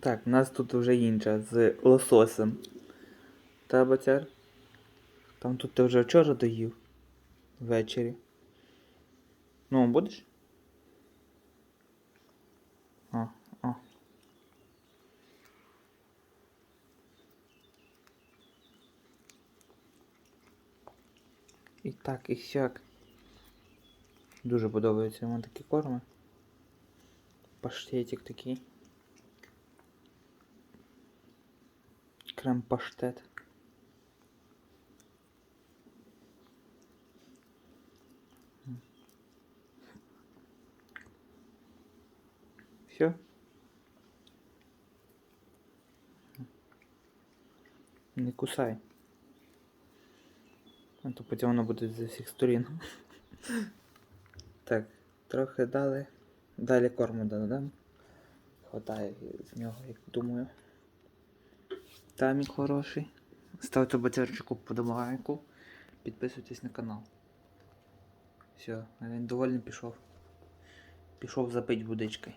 Так, у нас тут вже інша з лососем. Та бацяр? Там тут ти вже вчора доїв. Ввечері. Ну, будеш? А, а. І так, і сяк. Дуже подобаються йому такі корми. Паштетик такий. Крем-паштет. Все? Не кусай. А то потім воно буде зі всіх сторін. Так, трохи дали. Далі корму додам. Хватає з нього, як думаю. Тамік хороший. Ставте батярчику подобайку. Підписуйтесь на канал. Все, він довольний пішов. Пішов запить водичкою.